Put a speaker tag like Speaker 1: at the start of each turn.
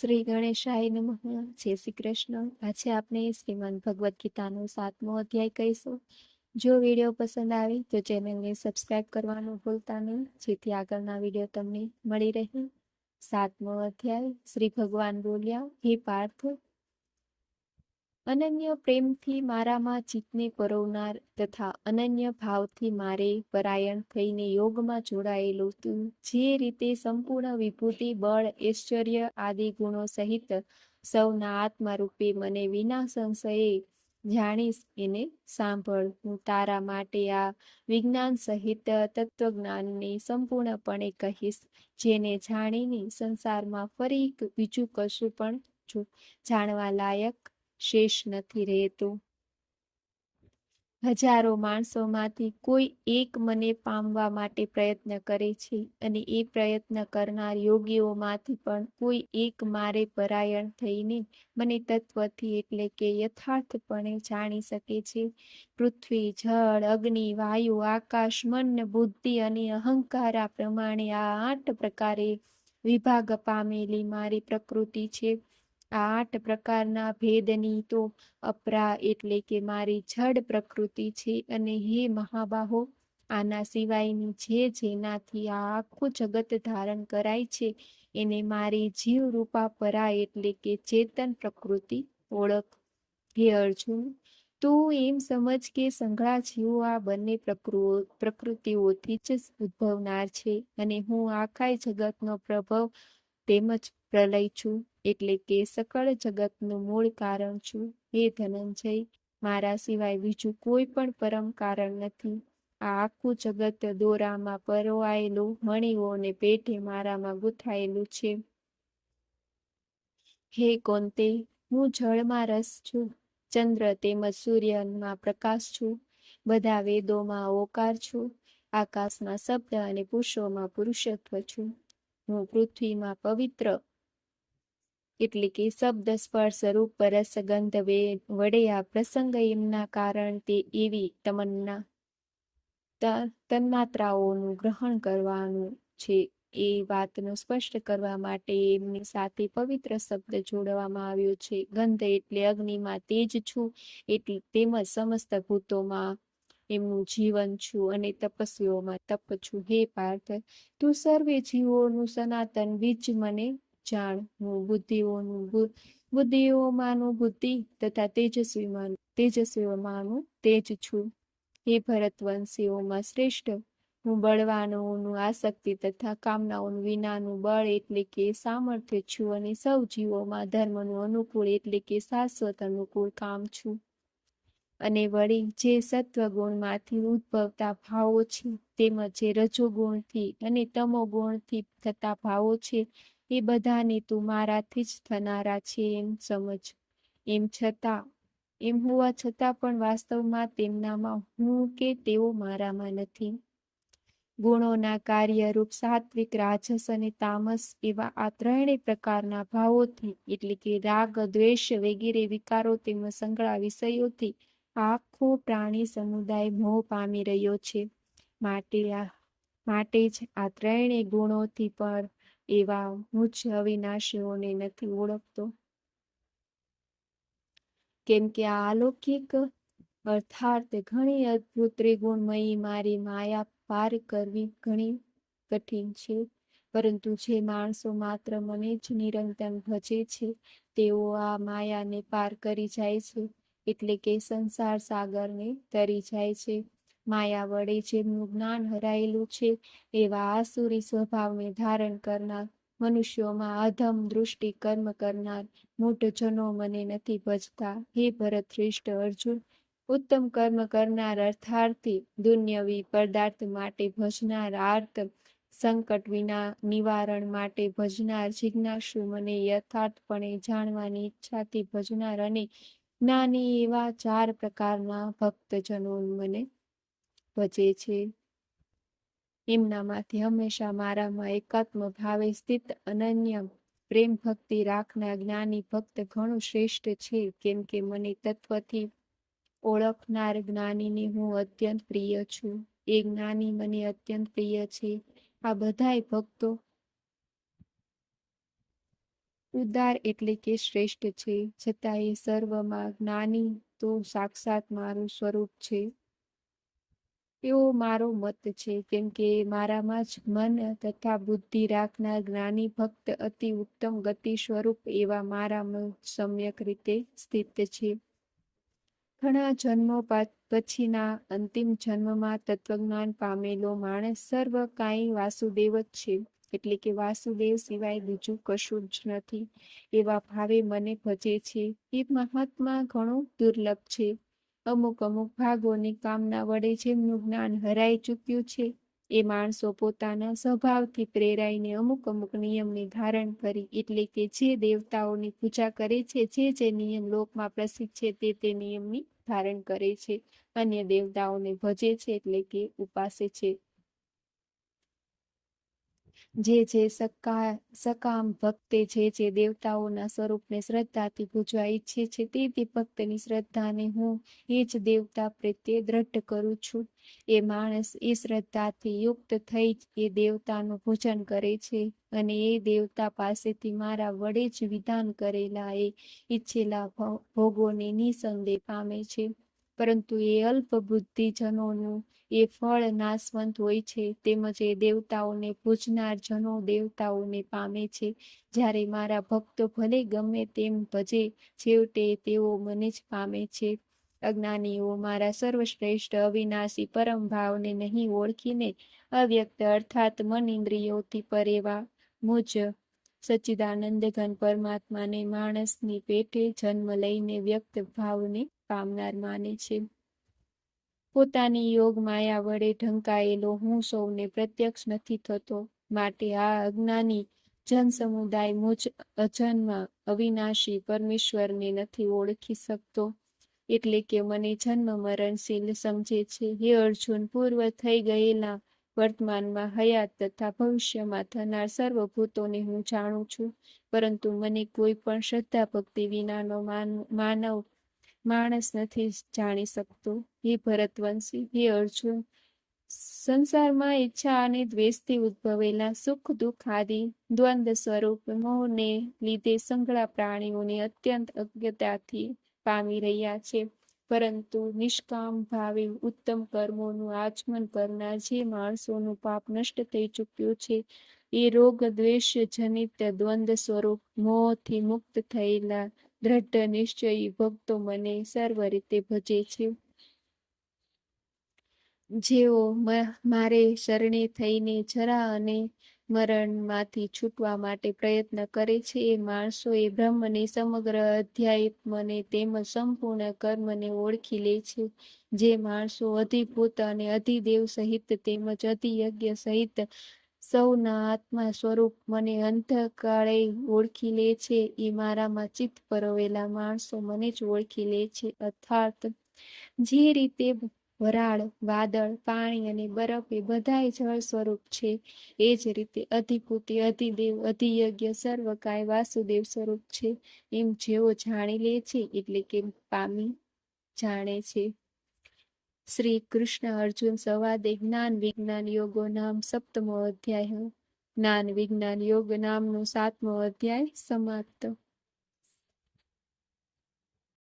Speaker 1: શ્રી ગણેશાય નમઃ. જય શ્રી કૃષ્ણ. આજે આપણે શ્રીમદ ભગવદ્ ગીતાનો સાતમો અધ્યાય કહીશું. જો વીડિયો પસંદ આવે તો ચેનલને સબસ્ક્રાઇબ કરવાનું ભૂલતા નહીં. જેથી આગળના વીડિયો તમને મળી રહે. સાતમો અધ્યાય. શ્રી ભગવાન બોલ્યા, હે પાર્થ અનન્ય પ્રેમથી મારામાં ચિત્તને પરોવનાર તથા અનન્ય ભાવથી મારે પરાયણ થઈને યોગમાં જોડાયેલું તું જે રીતે સંપૂર્ણ વિભૂતિ, બળ, ઐશ્વર્ય આદિ ગુણો સહિત સૌના આત્મા રૂપે મને વિના સંશયે જાણીશ, એને સાંભળ. હું તારા માટે આ વિજ્ઞાન સહિત તત્વજ્ઞાનને સંપૂર્ણપણે કહીશ, જેને જાણીને સંસારમાં ફરી બીજું કશું પણ જાણવા લાયક શેષ નથી રહેતો. હજારો માણસોમાંથી કોઈ એક મને પામવા માટે પ્રયત્ન કરે છે અને એ પ્રયત્ન કરનાર યોગીઓમાંથી પણ કોઈ એક મારે પરાયણ થઈને મને તત્વથી એટલે કે યથાર્થપણે જાણી શકે છે. પૃથ્વી, જળ, અગ્નિ, વાયુ, આકાશ, મન, બુદ્ધિ અને અહંકાર પ્રમાણે આ આઠ પ્રકારે વિભાગ પામેલી મારી પ્રકૃતિ છે. આઠ પ્રકારના ભેદની તો અપરા એટલે કે મારી જડ પ્રકૃતિ છે અને હે મહાબાહો, આના સિવાયની જે જેનાથી આ આખું જગત ધારણ કરાય છે, એને મારી જીવ રૂપા પરા એટલે કે ચેતન પ્રકૃતિ ઓળખ. હે અર્જુન, તું એમ સમજ કે સંઘળા જીવો આ બંને પ્રકૃતિઓથી જ ઉદ્ભવનાર છે અને હું આખાય જગતનો પ્રભવ તેમજ પ્રલય છું. એટલે કે સકળ જગતનું મૂળ કારણ છું, હે ધનંજય, મારા સિવાય બીજું કોઈ પણ પરમ કારણ નથી. આ આખું જગત દોરામાં પરોવાયેલું મણીઓને પેઢે મારામાં ગૂંથાયેલું છે. હે કોંતે, હું જળમાં રસ છું, ચંદ્ર તેમજ સૂર્યમાં પ્રકાશ છું, બધા વેદોમાં ઓકાર છું, આકાશમાં શબ્દ અને પુરુષોમાં પુરુષત્વ છું. હું પૃથ્વીમાં પવિત્ર એટલે કે શબ્દ સ્પર્શ રૂપ રસ ગંધ વડે આ પ્રસંગ એમના કારણ તે એવી તમન્ના તન્માત્રાઓનું ગ્રહણ કરવાનું છે. એ વાતનું સ્પષ્ટ કરવા માટે એમની સાથે પવિત્ર શબ્દ જોડવામાં આવ્યો છે. ગંધ એટલે અગ્નિમાં તેજ છું એટલે તેમજ સમસ્ત ભૂતોમાં એમનું જીવન છું અને તપસ્વીઓમાં તપ છું. હે પાર્થ, તું સર્વે જીવોનું સનાતન વીજ મને જાણ હું બુદ્ધિઓનું બુદ્ધિઓમાંનું બુદ્ધિ તથા તેજસ્વીમાં તેજસ્વીઓમાંનું તેજ છું. હે ભરતવંશીઓમાં શ્રેષ્ઠ. હું બળવાનોનું આસક્તિ તથા કામનાઓનું વિનાનું બળ એટલે કે સામર્થ્ય છું અને સૌ જીવોમાં ધર્મનું અનુકૂળ એટલે કે શાશ્વત અનુકૂળ કામ છું. અને વળી જે સત્વગુણમાંથી ઉદ્ભવતા ભાવો છે, તેમજ જે રજોગુણથી અને તમોગુણથી થતા ભાવો છે એ બધાને તું મારાથી જ થનારા છે એમ સમજ. એમ છતાં, એમ હોવા છતાં પણ વાસ્તવમાં તેમનામાં હું કે તેઓ મારામાં નથી. ગુણોના કાર્યરૂપ સાત્વિક રાજસ અને તામસ એવા આ ત્રણેય પ્રકારના ભાવોથી એટલે કે રાગ, દ્વેષ વગેરે વિકારો તેમજ સંકળા વિષયોથી આખો પ્રાણી સમુદાય મોહ પામી રહ્યો છે. માટે આ, માટે જ આ ત્રણેય ગુણોથી પણ એવા હું જ અવિનાશીઓને નથી ઓળખતો. કેમ કે આ અલૌકિક અર્થાર્થ ઘણી અદ્ભુત ત્રિગુણમયી મારી માયા પાર કરવી ઘણી કઠિન છે, પરંતુ જે માણસો માત્ર મને જ નિરંતર ભજે છે, તેઓ આ માયાને પાર કરી જાય છે, એટલે કે સંસાર સાગરને તરી જાય છે. માયા વડે જેમનું જ્ઞાન હરાયેલું છે, એવા આસુરી સ્વભાવને ધારણ કરનાર મનુષ્યોમાં અધમ દૃષ્ટિ કર્મ કરનાર મૂઢજનો મને નથી ભજતા. હે ભરત શ્રેષ્ઠ અર્જુન, ઉત્તમ કર્મ કરનાર અર્થાર્થી દુન્યવી પદાર્થ માટે ભજનાર આર્ત, સંકટ વિના નિવારણ માટે ભજનાર જિજ્ઞાસુ મને યથાર્થપણે જાણવાની ઈચ્છાથી ભજનાર અને જ્ઞાની એવા ચાર પ્રકારના ભક્તજનો મને ભજે છે. એમનામાંથી હંમેશા મારામાં એકાત્મ ભાવે સ્થિત અનન્ય પ્રેમ ભક્તિ રાખનાર જ્ઞાની ભક્ત ઘણું શ્રેષ્ઠ છે. કેમ કે મને તત્વથી ઓળખનાર જ્ઞાનીને હું અત્યંત પ્રિય છું. એ જ્ઞાની મને અત્યંત પ્રિય છે. આ બધાય ભક્તો ઉદાર એટલે કે શ્રેષ્ઠ છે. છતાં એ સર્વમાં જ્ઞાની તો સાક્ષાત મારું સ્વરૂપ છે. એવો મારો મત છે, કેમ કે મારામાં જ મન તથા બુદ્ધિ રાખનાર જ્ઞાની ભક્ત અતિ ઉત્તમ ગતિ સ્વરૂપ એવા મારામાં સમ્યક રીતે સ્થિત છે. ઘણા જન્મો પછીના અંતિમ જન્મમાં તત્વજ્ઞાન પામેલો માણસ સર્વ કાંઈ વાસુદેવ જ છે, એટલે કે વાસુદેવ સિવાય બીજું કશું જ નથી. એવા ભાવે મને ભજે છે. એ મહાત્મા ઘણું દુર્લભ છે. અમુક અમુક ભાગોની કામના વડે જેમનું જ્ઞાન હરાઈ ચૂક્યું છે, એ માણસો પોતાના સ્વભાવથી પ્રેરાઈને અમુક અમુક નિયમને ધારણ કરી એટલે કે જે દેવતાઓની પૂજા કરે છે, જે જે નિયમ લોકમાં પ્રસિદ્ધ છે, તે તે નિયમની ધારણ કરે છે. અન્ય દેવતાઓને ભજે છે એટલે કે ઉપાસે છે. જે જે સકા, સકામ ભક્તે જે જે દેવતાઓના સ્વરૂપને શ્રદ્ધાથી પૂજવા ઈચ્છે છે તે તે ભક્તની શ્રદ્ધાને હું એ જ દેવતા પ્રત્યે દ્રઢ કરું છું. એ માણસ એ શ્રદ્ધાથી યુક્ત થઈ એ દેવતાનું પૂજન કરે છે અને એ દેવતા પાસેથી મારા વડે જ વિધાન કરેલા એ ઈચ્છેલા ભોગોને નિસંદેહ પામે છે. પરંતુ એ અલ્પ બુદ્ધિજનોનું એ ફળ નાશવંત હોય છે, તેમજ એ દેવતાઓને પૂજનાર જનો દેવતાઓને પામે છે. જ્યારે મારા ભક્તો ભલે ગમે તેમ ભજે, છેવટે તેઓ મને જ પામે છે. અજ્ઞાનીઓ મારા સર્વશ્રેષ્ઠ અવિનાશી પરમ ભાવને નહીં ઓળખીને અવ્યક્ત અર્થાત મન ઇન્દ્રિયોથી પરેવા મુજ સચ્ચિદાનંદ ઘન પરમાત્માને માણસની પેટે જન્મ લઈને વ્યક્ત ભાવને પામનાર માને છે. પોતાની યોગ માયા વડે ઢંકાયેલો હું સૌને પ્રત્યક્ષ નથી થતો. માટે આ અજ્ઞાની જનસમુદાય મુજ અજન્મ અવિનાશી પરમેશ્વરને નથી ઓળખી શકતો. એટલે કે મને જન્મ મરણશીલ સમજે છે. હે અર્જુન, પૂર્વ થઈ ગયેલા વર્તમાનમાં હયાત તથા ભવિષ્યમાં થનાર સર્વભૂતોને હું જાણું છું. પરંતુ મને કોઈ પણ શ્રદ્ધા ભક્તિ વિનાનો માનવ માણસ નથી જાણી શકતો. હે ભરતવંશી, હે અર્જુન, સંસારમાં ઈચ્છા અને દ્વેષથી ઉદ્ભવેલા સુખ દુઃખ આદિ દ્વંદ્વ સ્વરૂપ મોહને લીધે સંઘળા પ્રાણીઓને અત્યંત અજ્ઞતાથી પામી રહ્યા છે. પરંતુ નિષ્કામ ભાવે ઉત્તમ કર્મોનું આચમન કરનાર જે માણસોનું પાપ નષ્ટ થઈ ચૂક્યું છે, એ રોગ દ્વેષ જનિત દ્વંદ્વ સ્વરૂપ મોહથી મુક્ત થયેલા દ્રઢ નિશ્ચયી ભક્તો મને સર્વ રીતે ભજે છે. જેઓ મારે શરણે થઈને જરા અને મરણમાંથી છૂટવા માટે પ્રયત્ન કરે છે, એ માણસો એ બ્રહ્મની સમગ્ર અધ્યાત્મને તેમજ સંપૂર્ણ કર્મને ઓળખી લે છે, જે માણસો અધિભૂત અને અધિદેવ સહિત તેમજ અધિયજ્ઞ સહિત સૌના આત્મા સ્વરૂપ મને અંધકાળે ઓળખી લે છે. એ મારામાં ચિત્ત પરોવેલા માણસો મને જ ઓળખી લે છે. અર્થાત જે રીતે વરાળ, વાદળ, પાણી અને બરફ એ બધાય જળ સ્વરૂપ છે, એ જ રીતે અધિપુતિ અધિદેવ, અધિયજ્ઞ સર્વકાય વાસુદેવ સ્વરૂપ છે. એમ જેઓ જાણી લે છે એટલે કે પામી જાણે છે. શ્રી કૃષ્ણ અર્જુન સંવાદે જ્ઞાન વિજ્ઞાન યોગો નામ સપ્તમો અધ્યાય. જ્ઞાન વિજ્ઞાન યોગ નામનો સાતમો અધ્યાય સમાપ્ત.